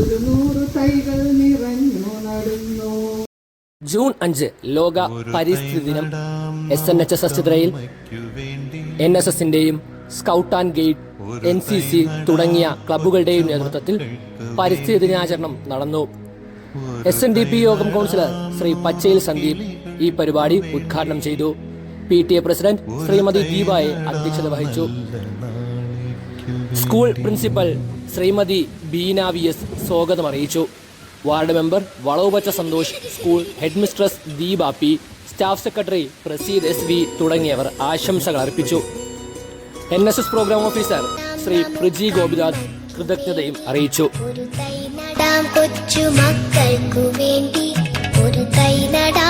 ഒരു നൂറ് തൈകൾ നിറഞ്ഞു നടന്നു. ജൂൺ അഞ്ച് ലോക പരിസ്ഥിതി ദിനം. S N H S S ചിത്രയിൽ N S എസിന്റെയും scout and guide N C C തുടങ്ങിയ ക്ലബ്ബുകളുടെയും നേതൃത്വത്തിൽ പരിസ്ഥിതി ദിനാചരണം നടന്നു. എസ് എൻ ഡി പി യോഗം കൗൺസിലർ ശ്രീ പച്ചയിൽ സന്ദീപ് ഈ പരിപാടി ഉദ്ഘാടനം ചെയ്തു. P T A president Shrimati ദീപായെ അധ്യക്ഷത വഹിച്ചു. School principal Shrimati Beena V S സ്വാഗതം അറിയിച്ചു. Ward member Valavupacha Santhosh school headmistress staff secretary Praseed S V തുടങ്ങിയവർ ആശംസകൾ അർപ്പിച്ചു. N S S programme officer Shri Priji Gopinath കൃതജ്ഞതയും അറിയിച്ചു. കൊച്ചു മക്കൾക്കു വേണ്ടി. ഒരു തൈ നടാം